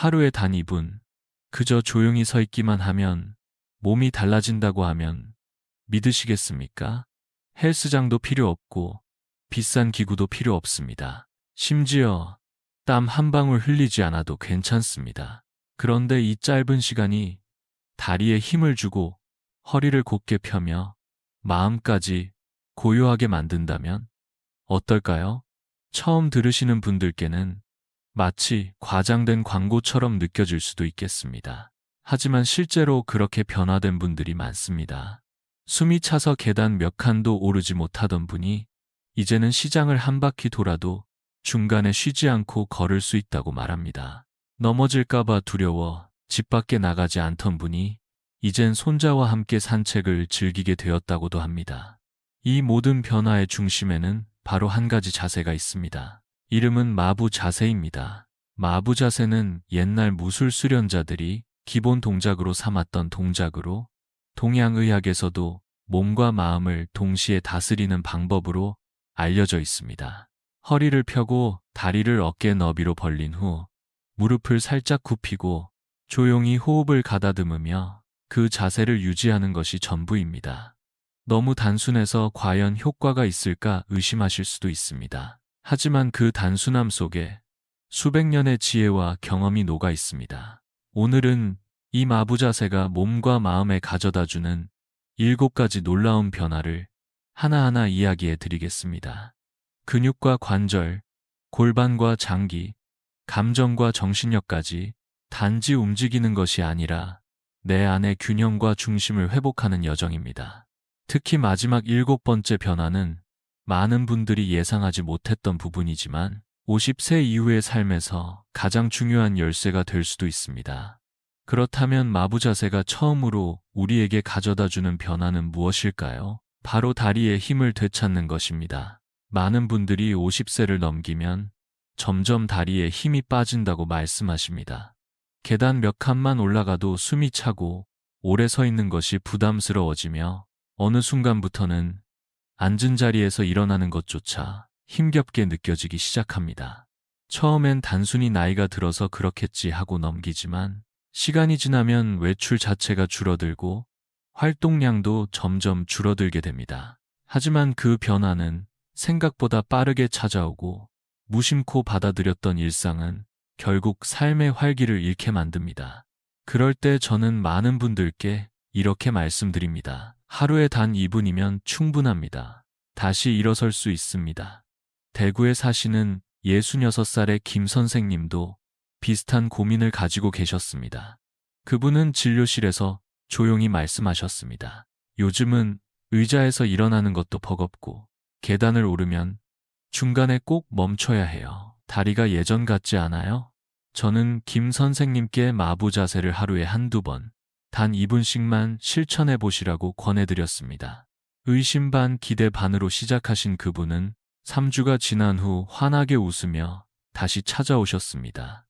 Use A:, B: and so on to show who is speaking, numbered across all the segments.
A: 하루에 단 2분, 그저 조용히 서 있기만 하면 몸이 달라진다고 하면 믿으시겠습니까? 헬스장도 필요 없고 비싼 기구도 필요 없습니다. 심지어 땀 한 방울 흘리지 않아도 괜찮습니다. 그런데 이 짧은 시간이 다리에 힘을 주고 허리를 곧게 펴며 마음까지 고요하게 만든다면 어떨까요? 처음 들으시는 분들께는 마치 과장된 광고처럼 느껴질 수도 있겠습니다. 하지만 실제로 그렇게 변화된 분들이 많습니다. 숨이 차서 계단 몇 칸도 오르지 못하던 분이 이제는 시장을 한 바퀴 돌아도 중간에 쉬지 않고 걸을 수 있다고 말합니다. 넘어질까봐 두려워 집 밖에 나가지 않던 분이 이젠 손자와 함께 산책을 즐기게 되었다고도 합니다. 이 모든 변화의 중심에는 바로 한 가지 자세가 있습니다. 이름은 마부 자세입니다. 마부 자세는 옛날 무술 수련자들이 기본 동작으로 삼았던 동작으로 동양의학에서도 몸과 마음을 동시에 다스리는 방법으로 알려져 있습니다. 허리를 펴고 다리를 어깨 너비로 벌린 후 무릎을 살짝 굽히고 조용히 호흡을 가다듬으며 그 자세를 유지하는 것이 전부입니다. 너무 단순해서 과연 효과가 있을까 의심하실 수도 있습니다. 하지만 그 단순함 속에 수백 년의 지혜와 경험이 녹아 있습니다. 오늘은 이 마부 자세가 몸과 마음에 가져다 주는 일곱 가지 놀라운 변화를 하나하나 이야기해 드리겠습니다. 근육과 관절, 골반과 장기, 감정과 정신력까지 단지 움직이는 것이 아니라 내 안의 균형과 중심을 회복하는 여정입니다. 특히 마지막 일곱 번째 변화는 많은 분들이 예상하지 못했던 부분이지만 50세 이후의 삶에서 가장 중요한 열쇠가 될 수도 있습니다. 그렇다면 마부 자세가 처음으로 우리에게 가져다 주는 변화는 무엇일까요? 바로 다리의 힘을 되찾는 것입니다. 많은 분들이 50세를 넘기면 점점 다리에 힘이 빠진다고 말씀하십니다. 계단 몇 칸만 올라가도 숨이 차고 오래 서 있는 것이 부담스러워지며 어느 순간부터는 앉은 자리에서 일어나는 것조차 힘겹게 느껴지기 시작합니다. 처음엔 단순히 나이가 들어서 그렇겠지 하고 넘기지만 시간이 지나면 외출 자체가 줄어들고 활동량도 점점 줄어들게 됩니다. 하지만 그 변화는 생각보다 빠르게 찾아오고 무심코 받아들였던 일상은 결국 삶의 활기를 잃게 만듭니다. 그럴 때 저는 많은 분들께 이렇게 말씀드립니다. 하루에 단 2분이면 충분합니다. 다시 일어설 수 있습니다. 대구에 사시는 66살의 김 선생님도 비슷한 고민을 가지고 계셨습니다. 그분은 진료실에서 조용히 말씀하셨습니다. 요즘은 의자에서 일어나는 것도 버겁고 계단을 오르면 중간에 꼭 멈춰야 해요. 다리가 예전 같지 않아요? 저는 김 선생님께 마부 자세를 하루에 한두 번, 단 2분씩만 실천해 보시라고 권해드렸습니다. 의심 반 기대 반으로 시작하신 그분은 3주가 지난 후 환하게 웃으며 다시 찾아오셨습니다.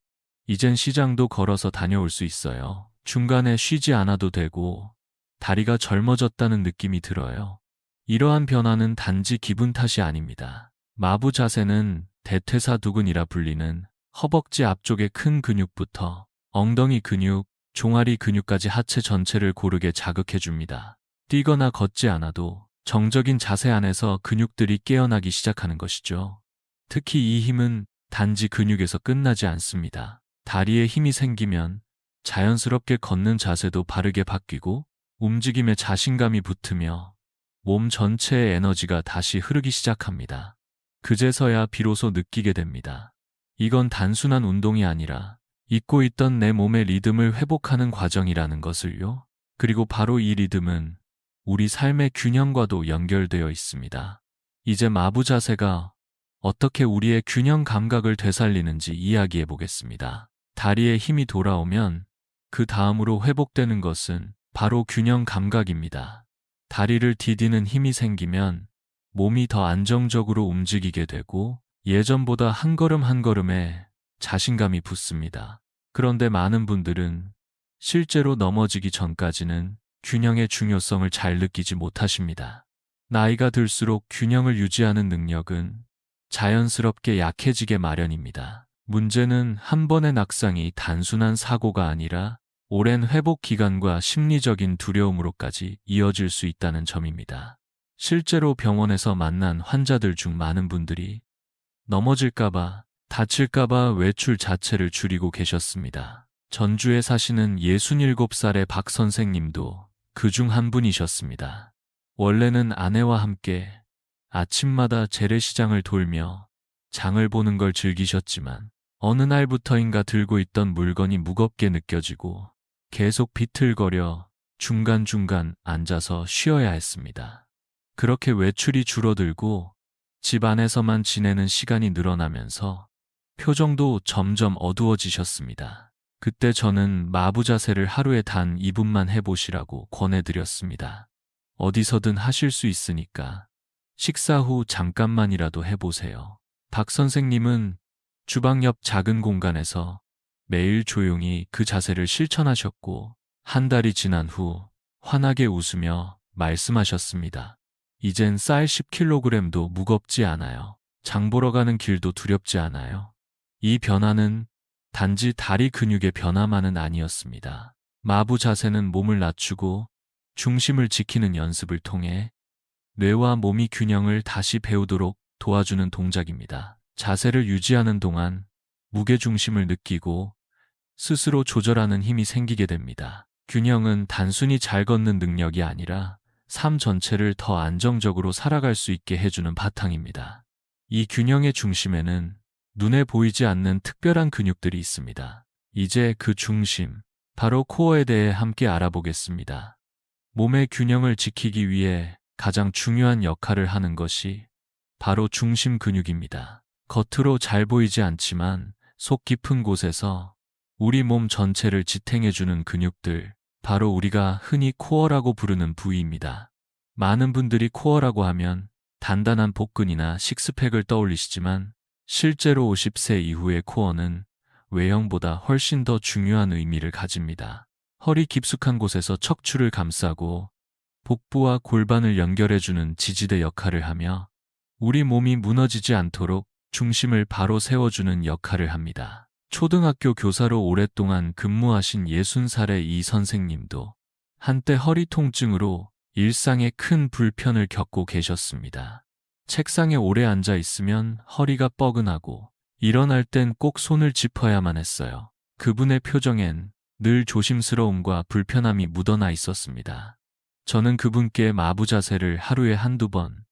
A: 이젠 시장도 걸어서 다녀올 수 있어요. 중간에 쉬지 않아도 되고 다리가 젊어졌다는 느낌이 들어요. 이러한 변화는 단지 기분 탓이 아닙니다. 마부 자세는 대퇴사두근이라 불리는 허벅지 앞쪽의 큰 근육부터 엉덩이 근육, 종아리 근육까지 하체 전체를 고르게 자극해 줍니다. 뛰거나 걷지 않아도 정적인 자세 안에서 근육들이 깨어나기 시작하는 것이죠. 특히 이 힘은 단지 근육에서 끝나지 않습니다. 다리에 힘이 생기면 자연스럽게 걷는 자세도 바르게 바뀌고 움직임에 자신감이 붙으며 몸 전체의 에너지가 다시 흐르기 시작합니다. 그제서야 비로소 느끼게 됩니다. 이건 단순한 운동이 아니라 잊고 있던 내 몸의 리듬을 회복하는 과정이라는 것을요. 그리고 바로 이 리듬은 우리 삶의 균형과도 연결되어 있습니다. 이제 마부 자세가 어떻게 우리의 균형 감각을 되살리는지 이야기해 보겠습니다. 다리에 힘이 돌아오면 그 다음으로 회복되는 것은 바로 균형 감각입니다. 다리를 디디는 힘이 생기면 몸이 더 안정적으로 움직이게 되고 예전보다 한 걸음 한 걸음에 자신감이 붙습니다. 그런데 많은 분들은 실제로 넘어지기 전까지는 균형의 중요성을 잘 느끼지 못하십니다. 나이가 들수록 균형을 유지하는 능력은 자연스럽게 약해지게 마련입니다. 문제는 한 번의 낙상이 단순한 사고가 아니라 오랜 회복 기간과 심리적인 두려움으로까지 이어질 수 있다는 점입니다. 실제로 병원에서 만난 환자들 중 많은 분들이 넘어질까봐, 다칠까봐 외출 자체를 줄이고 계셨습니다. 전주에 사시는 67살의 박 선생님도 그 중 한 분이셨습니다. 원래는 아내와 함께 아침마다 재래시장을 돌며 장을 보는 걸 즐기셨지만 어느 날부터인가 들고 있던 물건이 무겁게 느껴지고 계속 비틀거려 중간중간 앉아서 쉬어야 했습니다. 그렇게 외출이 줄어들고 집 안에서만 지내는 시간이 늘어나면서 표정도 점점 어두워지셨습니다. 그때 저는 마부 자세를 하루에 단 2분만 해보시라고 권해드렸습니다. 어디서든 하실 수 있으니까 식사 후 잠깐만이라도 해보세요. 박 선생님은 주방 옆 작은 공간에서 매일 조용히 그 자세를 실천하셨고 한 달이 지난 후 환하게 웃으며 말씀하셨습니다. 이젠 쌀 10kg도 무겁지 않아요. 장 보러 가는 길도 두렵지 않아요. 이 변화는 단지 다리 근육의 변화만은 아니었습니다. 마부 자세는 몸을 낮추고 중심을 지키는 연습을 통해 뇌와 몸이 균형을 다시 배우도록 도와주는 동작입니다. 자세를 유지하는 동안 무게중심을 느끼고 스스로 조절하는 힘이 생기게 됩니다. 균형은 단순히 잘 걷는 능력이 아니라 삶 전체를 더 안정적으로 살아갈 수 있게 해주는 바탕입니다. 이 균형의 중심에는 눈에 보이지 않는 특별한 근육들이 있습니다. 이제 그 중심, 바로 코어에 대해 함께 알아보겠습니다. 몸의 균형을 지키기 위해 가장 중요한 역할을 하는 것이 바로 중심 근육입니다. 겉으로 잘 보이지 않지만 속 깊은 곳에서 우리 몸 전체를 지탱해주는 근육들, 바로 우리가 흔히 코어라고 부르는 부위입니다. 많은 분들이 코어라고 하면 단단한 복근이나 식스팩을 떠올리시지만 실제로 50세 이후의 코어는 외형보다 훨씬 더 중요한 의미를 가집니다. 허리 깊숙한 곳에서 척추를 감싸고 복부와 골반을 연결해주는 지지대 역할을 하며 우리 몸이 무너지지 않도록 중심을 바로 세워주는 역할을 합니다. 초등학교 교사로 오랫동안 근무하신 60살의 이 선생님도 한때 허리 통증으로 일상에 큰 불편을 겪고 계셨습니다. 책상에 오래 앉아 있으면 허리가 뻐근하고 일어날 땐 꼭 손을 짚어야만 했어요. 그분의 표정엔 늘 조심스러움과 불편함이 묻어나 있었습니다. 저는 그분께 마부 자세를 하루에 한두 번,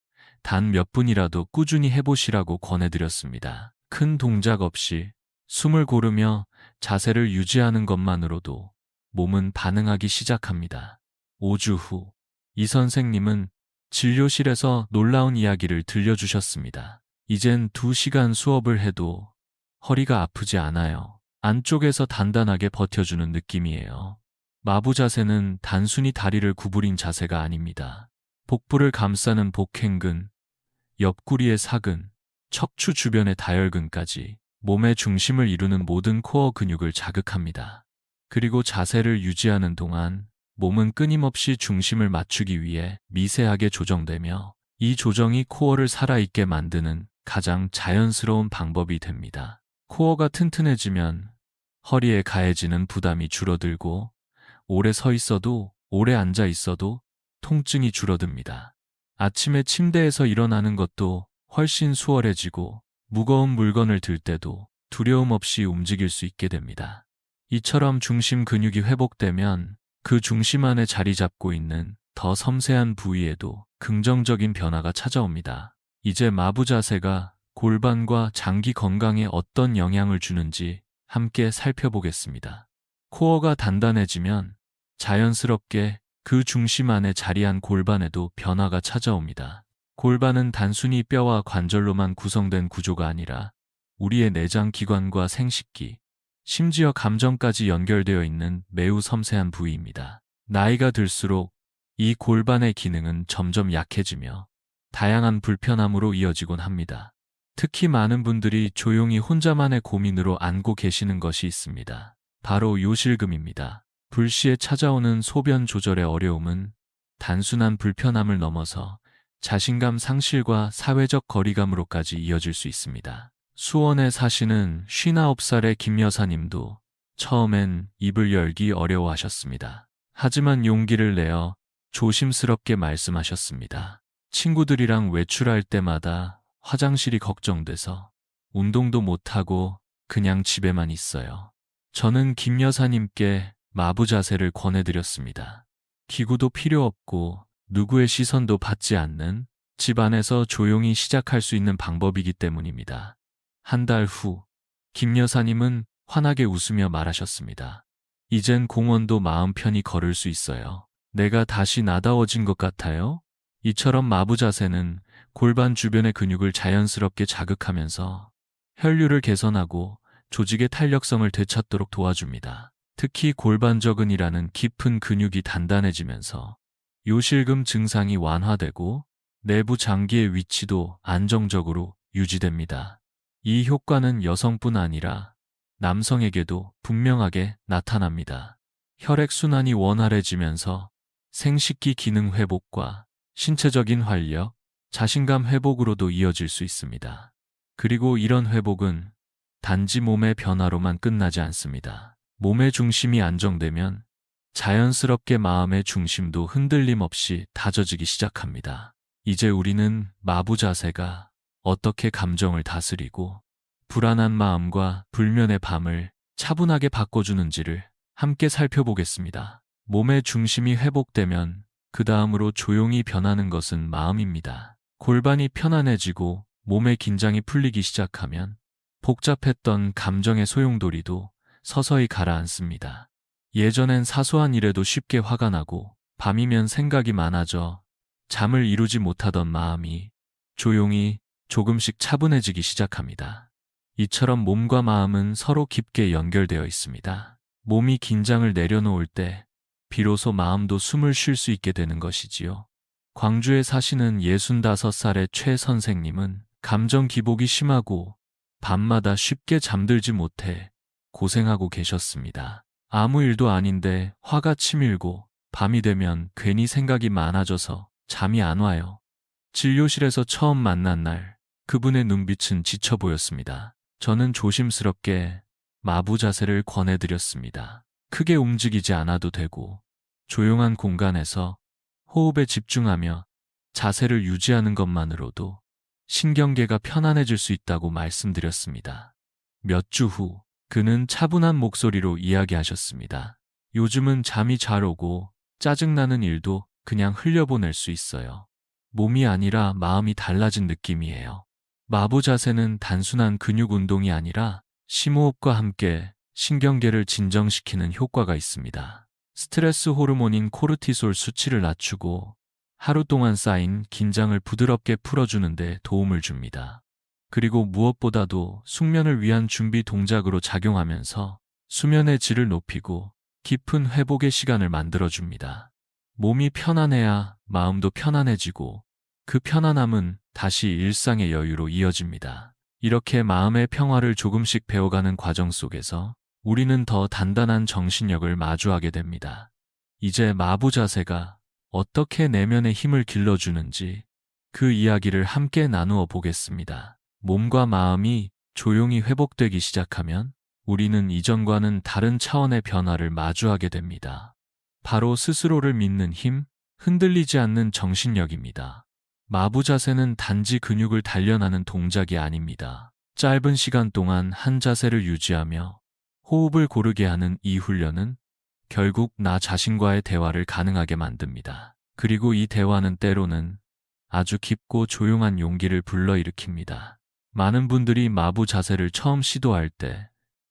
A: 단 몇 분이라도 꾸준히 해보시라고 권해드렸습니다. 큰 동작 없이 숨을 고르며 자세를 유지하는 것만으로도 몸은 반응하기 시작합니다. 5주 후, 이 선생님은 진료실에서 놀라운 이야기를 들려주셨습니다. 이젠 2시간 수업을 해도 허리가 아프지 않아요. 안쪽에서 단단하게 버텨주는 느낌이에요. 마부 자세는 단순히 다리를 구부린 자세가 아닙니다. 복부를 감싸는 복행근, 옆구리의 사근, 척추 주변의 다혈근까지 몸의 중심을 이루는 모든 코어 근육을 자극합니다. 그리고 자세를 유지하는 동안 몸은 끊임없이 중심을 맞추기 위해 미세하게 조정되며 이 조정이 코어를 살아있게 만드는 가장 자연스러운 방법이 됩니다. 코어가 튼튼해지면 허리에 가해지는 부담이 줄어들고 오래 서 있어도 오래 앉아 있어도 통증이 줄어듭니다. 아침에 침대에서 일어나는 것도 훨씬 수월해지고 무거운 물건을 들 때도 두려움 없이 움직일 수 있게 됩니다. 이처럼 중심 근육이 회복되면 그 중심 안에 자리 잡고 있는 더 섬세한 부위에도 긍정적인 변화가 찾아옵니다. 이제 마부 자세가 골반과 장기 건강에 어떤 영향을 주는지 함께 살펴보겠습니다. 코어가 단단해지면 자연스럽게 그 중심 안에 자리한 골반에도 변화가 찾아옵니다. 골반은 단순히 뼈와 관절로만 구성된 구조가 아니라 우리의 내장 기관과 생식기, 심지어 감정까지 연결되어 있는 매우 섬세한 부위입니다. 나이가 들수록 이 골반의 기능은 점점 약해지며 다양한 불편함으로 이어지곤 합니다. 특히 많은 분들이 조용히 혼자만의 고민으로 안고 계시는 것이 있습니다. 바로 요실금입니다. 불시에 찾아오는 소변 조절의 어려움은 단순한 불편함을 넘어서 자신감 상실과 사회적 거리감으로까지 이어질 수 있습니다. 수원에 사시는 59살의 김 여사님도 처음엔 입을 열기 어려워하셨습니다. 하지만 용기를 내어 조심스럽게 말씀하셨습니다. 친구들이랑 외출할 때마다 화장실이 걱정돼서 운동도 못하고 그냥 집에만 있어요. 저는 김 여사님께 마부 자세를 권해드렸습니다. 기구도 필요 없고 누구의 시선도 받지 않는 집 안에서 조용히 시작할 수 있는 방법이기 때문입니다. 한 달 후, 김 여사님은 환하게 웃으며 말하셨습니다. 이젠 공원도 마음 편히 걸을 수 있어요. 내가 다시 나다워진 것 같아요. 이처럼 마부 자세는 골반 주변의 근육을 자연스럽게 자극하면서 혈류를 개선하고 조직의 탄력성을 되찾도록 도와줍니다. 특히 골반저근이라는 깊은 근육이 단단해지면서 요실금 증상이 완화되고 내부 장기의 위치도 안정적으로 유지됩니다. 이 효과는 여성뿐 아니라 남성에게도 분명하게 나타납니다. 혈액순환이 원활해지면서 생식기 기능 회복과 신체적인 활력, 자신감 회복으로도 이어질 수 있습니다. 그리고 이런 회복은 단지 몸의 변화로만 끝나지 않습니다. 몸의 중심이 안정되면 자연스럽게 마음의 중심도 흔들림 없이 다져지기 시작합니다. 이제 우리는 마부 자세가 어떻게 감정을 다스리고 불안한 마음과 불면의 밤을 차분하게 바꿔주는지를 함께 살펴보겠습니다. 몸의 중심이 회복되면 그 다음으로 조용히 변하는 것은 마음입니다. 골반이 편안해지고 몸의 긴장이 풀리기 시작하면 복잡했던 감정의 소용돌이도 서서히 가라앉습니다. 예전엔 사소한 일에도 쉽게 화가 나고 밤이면 생각이 많아져 잠을 이루지 못하던 마음이 조용히 조금씩 차분해지기 시작합니다. 이처럼 몸과 마음은 서로 깊게 연결되어 있습니다. 몸이 긴장을 내려놓을 때 비로소 마음도 숨을 쉴 수 있게 되는 것이지요. 광주에 사시는 65살의 최 선생님은 감정 기복이 심하고 밤마다 쉽게 잠들지 못해 고생하고 계셨습니다. 아무 일도 아닌데 화가 치밀고 밤이 되면 괜히 생각이 많아져서 잠이 안 와요. 진료실에서 처음 만난 날 그분의 눈빛은 지쳐 보였습니다. 저는 조심스럽게 마부 자세를 권해드렸습니다. 크게 움직이지 않아도 되고 조용한 공간에서 호흡에 집중하며 자세를 유지하는 것만으로도 신경계가 편안해질 수 있다고 말씀드렸습니다. 몇 주 후 그는 차분한 목소리로 이야기하셨습니다. 요즘은 잠이 잘 오고 짜증나는 일도 그냥 흘려보낼 수 있어요. 몸이 아니라 마음이 달라진 느낌이에요. 마부 자세는 단순한 근육 운동이 아니라 심호흡과 함께 신경계를 진정시키는 효과가 있습니다. 스트레스 호르몬인 코르티솔 수치를 낮추고 하루 동안 쌓인 긴장을 부드럽게 풀어주는데 도움을 줍니다. 그리고 무엇보다도 숙면을 위한 준비 동작으로 작용하면서 수면의 질을 높이고 깊은 회복의 시간을 만들어줍니다. 몸이 편안해야 마음도 편안해지고 그 편안함은 다시 일상의 여유로 이어집니다. 이렇게 마음의 평화를 조금씩 배워가는 과정 속에서 우리는 더 단단한 정신력을 마주하게 됩니다. 이제 마부 자세가 어떻게 내면의 힘을 길러주는지 그 이야기를 함께 나누어 보겠습니다. 몸과 마음이 조용히 회복되기 시작하면 우리는 이전과는 다른 차원의 변화를 마주하게 됩니다. 바로 스스로를 믿는 힘, 흔들리지 않는 정신력입니다. 마부 자세는 단지 근육을 단련하는 동작이 아닙니다. 짧은 시간 동안 한 자세를 유지하며 호흡을 고르게 하는 이 훈련은 결국 나 자신과의 대화를 가능하게 만듭니다. 그리고 이 대화는 때로는 아주 깊고 조용한 용기를 불러일으킵니다. 많은 분들이 마부 자세를 처음 시도할 때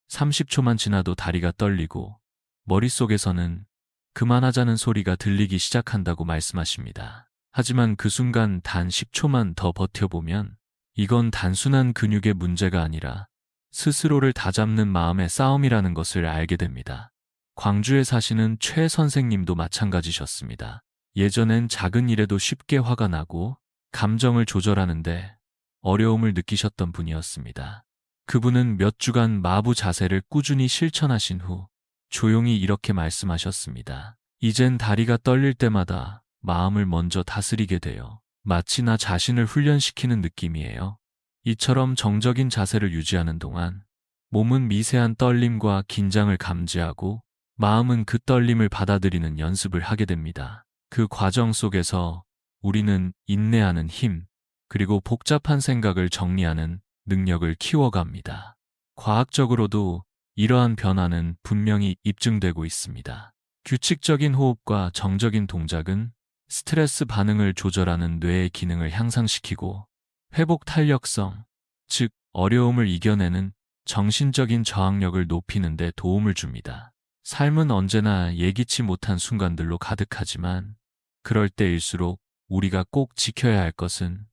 A: 30초만 지나도 다리가 떨리고 머릿속에서는 그만하자는 소리가 들리기 시작한다고 말씀하십니다. 하지만 그 순간 단 10초만 더 버텨보면 이건 단순한 근육의 문제가 아니라 스스로를 다잡는 마음의 싸움이라는 것을 알게 됩니다. 광주에 사시는 최 선생님도 마찬가지셨습니다. 예전엔 작은 일에도 쉽게 화가 나고 감정을 조절하는데 어려움을 느끼셨던 분이었습니다. 그분은 몇 주간 마부 자세를 꾸준히 실천하신 후 조용히 이렇게 말씀하셨습니다. 이젠 다리가 떨릴 때마다 마음을 먼저 다스리게 돼요. 마치 나 자신을 훈련시키는 느낌이에요. 이처럼 정적인 자세를 유지하는 동안 몸은 미세한 떨림과 긴장을 감지하고 마음은 그 떨림을 받아들이는 연습을 하게 됩니다. 그 과정 속에서 우리는 인내하는 힘, 그리고 복잡한 생각을 정리하는 능력을 키워갑니다. 과학적으로도 이러한 변화는 분명히 입증되고 있습니다. 규칙적인 호흡과 정적인 동작은 스트레스 반응을 조절하는 뇌의 기능을 향상시키고 회복 탄력성, 즉 어려움을 이겨내는 정신적인 저항력을 높이는 데 도움을 줍니다. 삶은 언제나 예기치 못한 순간들로 가득하지만 그럴 때일수록 우리가 꼭 지켜야 할 것은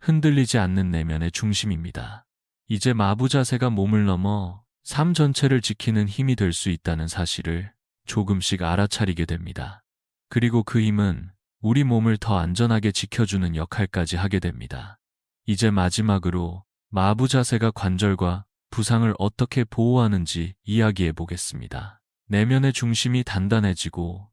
A: 흔들리지 않는 내면의 중심입니다. 이제 마부 자세가 몸을 넘어 삶 전체를 지키는 힘이 될 수 있다는 사실을 조금씩 알아차리게 됩니다. 그리고 그 힘은 우리 몸을 더 안전하게 지켜주는 역할까지 하게 됩니다. 이제 마지막으로 마부 자세가 관절과 부상을 어떻게 보호하는지 이야기해 보겠습니다. 내면의 중심이 단단해지고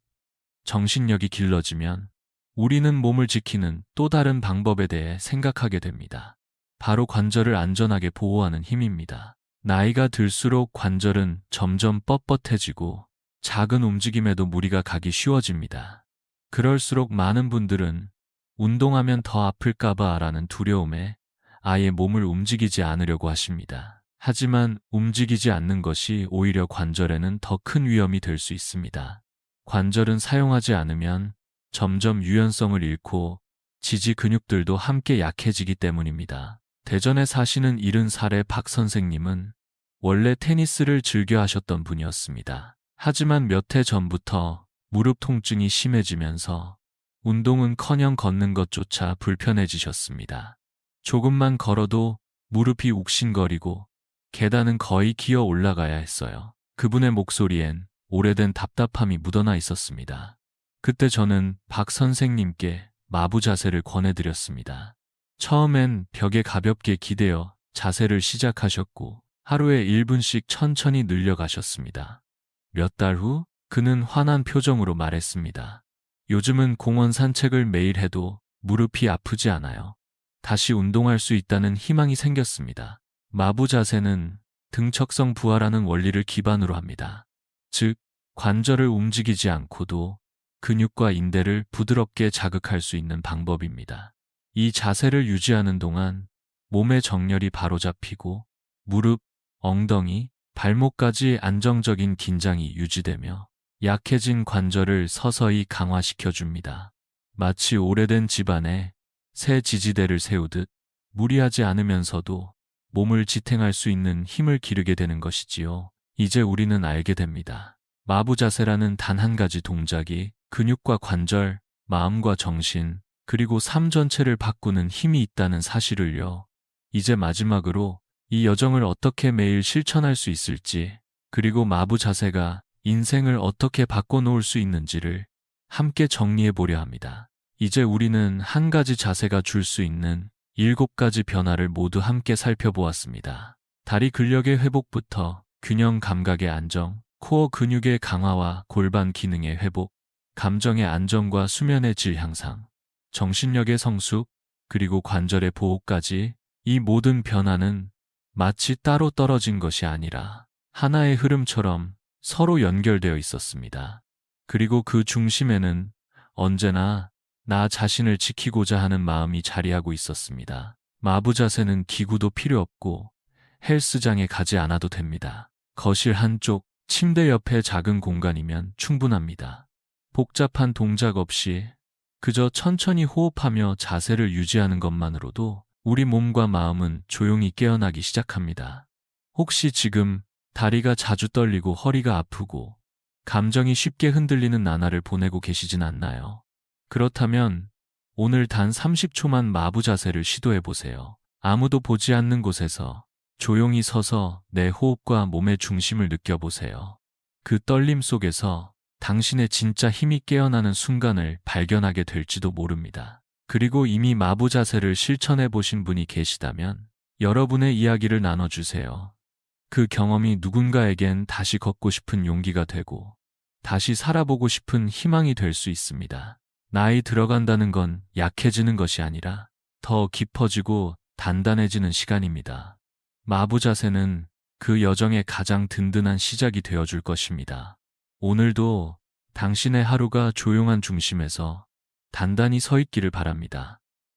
A: 정신력이 길러지면 우리는 몸을 지키는 또 다른 방법에 대해 생각하게 됩니다. 바로 관절을 안전하게 보호하는 힘입니다. 나이가 들수록 관절은 점점 뻣뻣해지고 작은 움직임에도 무리가 가기 쉬워집니다. 그럴수록 많은 분들은 운동하면 더 아플까봐 라는 두려움에 아예 몸을 움직이지 않으려고 하십니다. 하지만 움직이지 않는 것이 오히려 관절에는 더 큰 위험이 될 수 있습니다. 관절은 사용하지 않으면 점점 유연성을 잃고 지지 근육들도 함께 약해지기 때문입니다. 대전에 사시는 70살의 박 선생님은 원래 테니스를 즐겨 하셨던 분이었습니다. 하지만 몇 해 전부터 무릎 통증이 심해지면서 운동은 커녕 걷는 것조차 불편해지셨습니다. 조금만 걸어도 무릎이 욱신거리고 계단은 거의 기어 올라가야 했어요. 그분의 목소리엔 오래된 답답함이 묻어나 있었습니다. 그때 저는 박 선생님께 마부 자세를 권해드렸습니다. 처음엔 벽에 가볍게 기대어 자세를 시작하셨고 하루에 1분씩 천천히 늘려가셨습니다. 몇 달 후 그는 환한 표정으로 말했습니다. 요즘은 공원 산책을 매일 해도 무릎이 아프지 않아요. 다시 운동할 수 있다는 희망이 생겼습니다. 마부 자세는 등척성 부하라는 원리를 기반으로 합니다. 즉, 관절을 움직이지 않고도 근육과 인대를 부드럽게 자극할 수 있는 방법입니다. 이 자세를 유지하는 동안 몸의 정렬이 바로잡히고 무릎, 엉덩이, 발목까지 안정적인 긴장이 유지되며 약해진 관절을 서서히 강화시켜 줍니다. 마치 오래된 집안에 새 지지대를 세우듯 무리하지 않으면서도 몸을 지탱할 수 있는 힘을 기르게 되는 것이지요. 이제 우리는 알게 됩니다. 마부 자세라는 단 한 가지 동작이 근육과 관절, 마음과 정신, 그리고 삶 전체를 바꾸는 힘이 있다는 사실을요. 이제 마지막으로 이 여정을 어떻게 매일 실천할 수 있을지, 그리고 마부 자세가 인생을 어떻게 바꿔놓을 수 있는지를 함께 정리해 보려 합니다. 이제 우리는 한 가지 자세가 줄 수 있는 일곱 가지 변화를 모두 함께 살펴보았습니다. 다리 근력의 회복부터 균형 감각의 안정, 코어 근육의 강화와 골반 기능의 회복, 감정의 안정과 수면의 질 향상, 정신력의 성숙, 그리고 관절의 보호까지 이 모든 변화는 마치 따로 떨어진 것이 아니라 하나의 흐름처럼 서로 연결되어 있었습니다. 그리고 그 중심에는 언제나 나 자신을 지키고자 하는 마음이 자리하고 있었습니다. 마부 자세는 기구도 필요 없고 헬스장에 가지 않아도 됩니다. 거실 한쪽, 침대 옆에 작은 공간이면 충분합니다. 복잡한 동작 없이 그저 천천히 호흡하며 자세를 유지하는 것만으로도 우리 몸과 마음은 조용히 깨어나기 시작합니다. 혹시 지금 다리가 자주 떨리고 허리가 아프고 감정이 쉽게 흔들리는 나날을 보내고 계시진 않나요? 그렇다면 오늘 단 30초만 마부 자세를 시도해 보세요. 아무도 보지 않는 곳에서 조용히 서서 내 호흡과 몸의 중심을 느껴보세요. 그 떨림 속에서 당신의 진짜 힘이 깨어나는 순간을 발견하게 될지도 모릅니다. 그리고 이미 마부 자세를 실천해 보신 분이 계시다면 여러분의 이야기를 나눠주세요. 그 경험이 누군가에겐 다시 걷고 싶은 용기가 되고 다시 살아보고 싶은 희망이 될 수 있습니다. 나이 들어간다는 건 약해지는 것이 아니라 더 깊어지고 단단해지는 시간입니다. 마부 자세는 그 여정의 가장 든든한 시작이 되어줄 것입니다. 오늘도 당신의 하루가 조용한 중심에서 단단히 서 있기를 바랍니다.